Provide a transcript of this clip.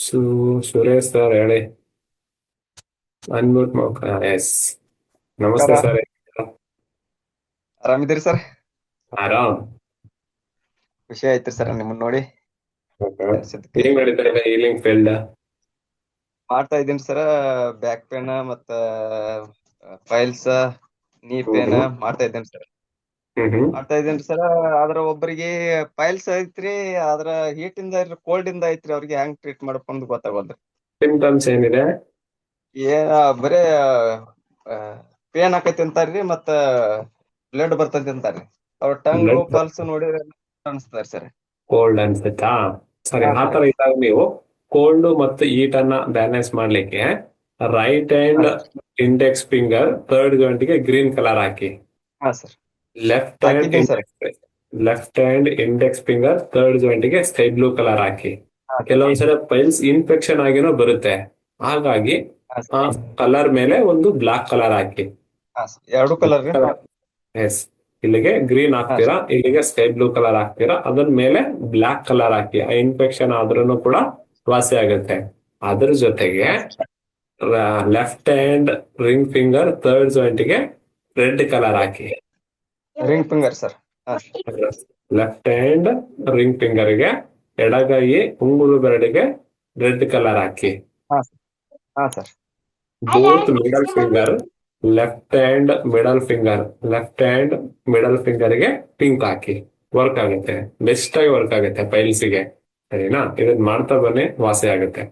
ಸು ಸುರೇಶ್ ಸರ್ ಹೇಳಿ. Unmute yes. ನಮಸ್ತೆ ನಮಸ್ಕಾರ. ಸರ್. ಆರಾಮಿದ್ದೀರಿ ಸರ್? ಆರಾಮ್. ಖುಷಿ ಆಯ್ತ್ರಿ ಸರ್ ನಿಮ್ಮನ್ನ ನೋಡಿ. ಏನ್ ಮಾಡಿದ್ದಾರೆ ಹೀಲಿಂಗ್ ಫೀಲ್ಡ್ ಮಾಡ್ತಾ ಇದ್ದೀನಿ ಸರ್ ಬ್ಯಾಕ್ ಪೇನ್ ಮತ್ತ ಫೈಲ್ಸ್ ನೀ ಪೇನ್. ಮಾಡ್ತಾ ಇದ್ದೀನಿ ಸರ್. ಹ್ಮ್ ಇದೇನ್ರಿ ಸರ್. ಆದ್ರ ಒಬ್ಬರಿಗೆ ಪೈಲ್ಸ್ ಐತ್ರಿ ಆದ್ರ ಹೀಟ್ ಇಂದ ಕೋಲ್ಡ್ ಇಂದ ಐತ್ರಿ ಅವ್ರಿಗೆ ಹೆಂಗ್ ಟ್ರೀಟ್ ಮಾಡ್ಕೊಂಡು ಗೊತ್ತಾಗೋದ್ರಿ ಸಿಂಪ್ಟಮ್ಸ್ ಏನಿದೆ? ಏನ ಬರೇ ಪೇನ್ ಆಕೈತಿ ಅಂತಾರ್ರಿ ಮತ್ತ ಬ್ಲಡ್ ಬರ್ತೈತಿ ಅಂತಾರ್ರಿ ಅವ್ರ ಟಂಗ್ ಪಲ್ಸ್ ನೋಡಿದ್ರೆ ಅನಿಸ್ತಾರ ಸರ್. ಕೋಲ್ಡ್ ಅನ್ಸುತ್ತಾ ಸರಿ ಆತರ ಇದ್ದಾಗ ನೀವು ಕೋಲ್ಡ್ ಮತ್ತು ಈಟ್ ಅನ್ನ ಬ್ಯಾಲೆನ್ಸ್ ಮಾಡ್ಲಿಕ್ಕೆ right hand index finger third ಗಂಟಿಗೆ green colour ಹಾಕಿ. ಹಾ sir. Left hand. Left hand index finger third ಜಾಯಿಂಟ್ಗೆ sky blue colour ಹಾಕಿ. ಕೆಲವೊಂದ್ ಕೆಲವೊಂದ್ಸಲ ಪೈಲ್ಸ್ ಇನ್ಫೆಕ್ಷನ್ ಆಗಿನೂ ಬರುತ್ತೆ. ಹಾಗಾಗಿ ಆ ಕಲರ್ ಮೇಲೆ ಒಂದು ಬ್ಲಾಕ್ ಕಲರ್ ಹಾಕಿ. ಎರಡು ಕಲರ್ ಎಸ್ ಇಲ್ಲಿಗೆ ಗ್ರೀನ್ ಹಾಕ್ತೀರಾ? ಇಲ್ಲಿಗೆ ಸ್ಕೈ ಬ್ಲೂ ಕಲರ್ ಹಾಕ್ತೀರಾ? ಅದನ್ ಮೇಲೆ ಬ್ಲಾಕ್ ಕಲರ್ ಹಾಕಿ. ಆ ಇನ್ಫೆಕ್ಷನ್ ಆದ್ರೂ ಕೂಡ ವಾಸಿ ಆಗುತ್ತೆ. ಅದ್ರ ಜೊತೆಗೆ left hand ring finger third ಜಾಯಿಂಟ್ಗೆ red colour ಹಾಕಿ. Ring finger sir. Left hand ring ಫಿಂಗರ್ಗೆ ಎಡಗೈ ಉಂಗುರು ಬೆರಳಿಗೆ ರೆಡ್ ಕಲರ್ ಹಾಕಿ. ಹಾ sir. Both middle finger left hand middle finger left hand middle ಫಿಂಗರ್ಗೆ pink ಹಾಕಿ. ವರ್ಕ್ ಆಗುತ್ತೆ. ಬೆಸ್ಟ್ ಆಗಿ ವರ್ಕ್ ಆಗುತ್ತೆ ಪೈಲ್ಸ್ಗೆ ಸರಿನಾ? ಇದನ್ನ ಮಾಡ್ತಾ ಬನ್ನಿ ವಾಸಿ ಆಗುತ್ತೆ.